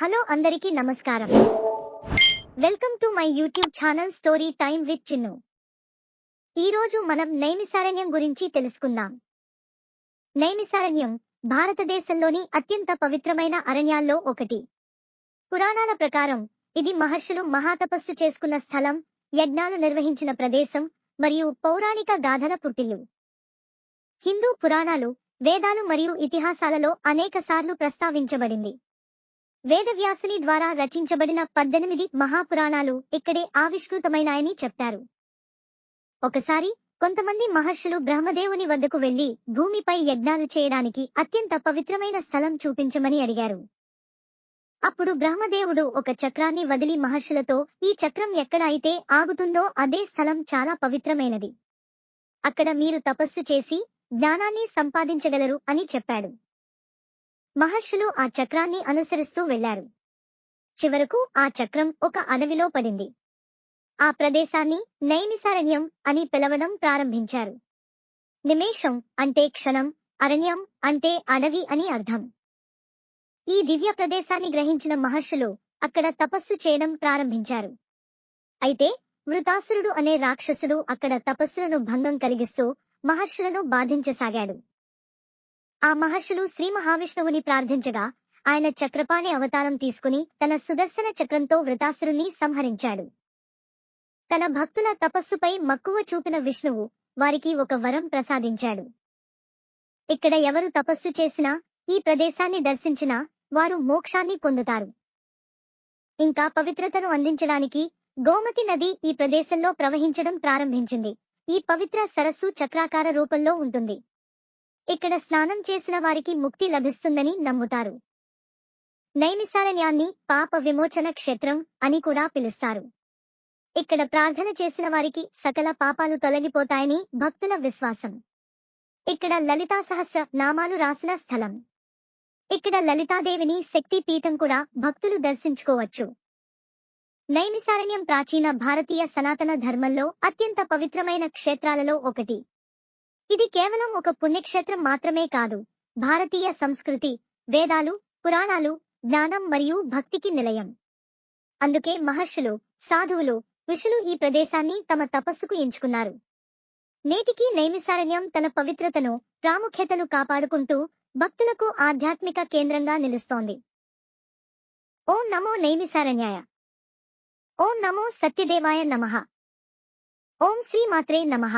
Hello అందరికీ నమస్కారం. Welcome to my YouTube channel story time with Chinnu. ఈ రోజు మనం నైమిసారణ్యం గురించి తెలుసుకుందాం. నైమిసారణ్యం భారతదేశంలోని అత్యంత పవిత్రమైన అరణ్యాల్లో ఒకటి. పురాణాల ప్రకారం ఇది మహర్షులు మహాతపస్సు చేసుకున్న స్థలం యజ్ఞాలు నిర్వహించిన ప్రదేశం మరియు పౌరాణిక గాథల పుట్టిల్లు. హిందూ పురాణాలు వేదాలు మరియు ఇతిహాసాలలో అనేకసార్లు ప్రస్తావించబడింది. వేదవ్యాసుని ద్వారా రచించబడిన పద్దెనిమిది మహాపురాణాలు ఇక్కడే ఆవిష్కృతమైనాయని చెప్తారు. ఒకసారి కొంతమంది మహర్షులు బ్రహ్మదేవుని వద్దకు వెళ్ళి భూమిపై యజ్ఞాలు చేయడానికి అత్యంత పవిత్రమైన స్థలం చూపించమని అడిగారు. అప్పుడు బ్రహ్మదేవుడు ఒక చక్రాన్ని వదిలి మహర్షులతో ఈ చక్రం ఎక్కడ అయితే ఆగుతుందో అదే స్థలం చాలా పవిత్రమైనది. అక్కడ మీరు తపస్సు చేసి జ్ఞానాన్ని సంపాదించగలరు అని చెప్పాడు. మహర్షులు ఆ చక్రాన్ని అనుసరిస్తూ వెళ్ళారు చివరకు ఆ చక్రం ఒక అడవిలో పడింది. ఆ ప్రదేశాన్ని నైమిసారణ్యం అని పిలవడం ప్రారంభించారు. నిమేషం అంటే క్షణం అరణ్యం అంటే అడవి అని అర్థం. ఈ దివ్య ప్రదేశాన్ని గ్రహించిన మహర్షులు అక్కడ తపస్సు చేయడం ప్రారంభించారు. అయితే వృతాసురుడు అనే రాక్షసుడు అక్కడ తపస్సులను భంగం కలిగిస్తూ మహర్షులను బాధించసాగాడు. ఆ మహర్షులు శ్రీ మహావిష్ణువుని ప్రార్థించగా ఆయన చక్రపాణి అవతారం తీసుకుని తన సుదర్శన చక్రంతో వృతాసురుని సంహరించాడు. తన భక్తుల తపస్సుపై మక్కువ చూపిన విష్ణువు వారికి ఒక వరం ప్రసాదించాడు. ఇక్కడ ఎవరు తపస్సు చేసినా ఈ ప్రదేశాన్ని దర్శించినా వారు మోక్షాన్ని పొందుతారు. ఇంకా పవిత్రతను అందించడానికి గోమతి నది ఈ ప్రదేశంలో ప్రవహించడం ప్రారంభించింది. ఈ పవిత్ర సరస్సు చక్రాకార రూపంలో ఉంటుంది. ఇక్కడ స్నానం చేసిన వారికి ముక్తి లభిస్తుందని నమ్ముతారు. నైమిసారణ్యాన్ని పాప విమోచన క్షేత్రం అని కూడా పిలుస్తారు. ఇక్కడ ప్రార్థన చేసిన వారికి సకల పాపాలు తొలగిపోతాయని భక్తుల విశ్వాసం. ఇక్కడ లలితా సహస్ర నామాలు రాసిన స్థలం. ఇక్కడ లలితాదేవిని శక్తి పీఠం కూడా భక్తులు దర్శించుకోవచ్చు. నైమిసారణ్యం ప్రాచీన భారతీయ సనాతన ధర్మంలో అత్యంత పవిత్రమైన క్షేత్రాలలో ఒకటి. ఇది కేవలం ఒక పుణ్యక్షేత్రం మాత్రమే కాదు. భారతీయ సంస్కృతి వేదాలు పురాణాలు జ్ఞానం మరియు భక్తికి నిలయం. అందుకే మహర్షులు సాధువులు ఋషులు ఈ ప్రదేశాన్ని తమ తపస్సుకు ఎంచుకున్నారు. నేటికి నైమిసారణ్యం తన పవిత్రతను ప్రాముఖ్యతను కాపాడుకుంటూ భక్తులకు ఆధ్యాత్మిక కేంద్రంగా నిలుస్తోంది. ఓం నమో నైమిసారణ్యాయ. ఓం నమో సత్యదేవాయ నమః. ఓం శ్రీ మాత్రే నమః.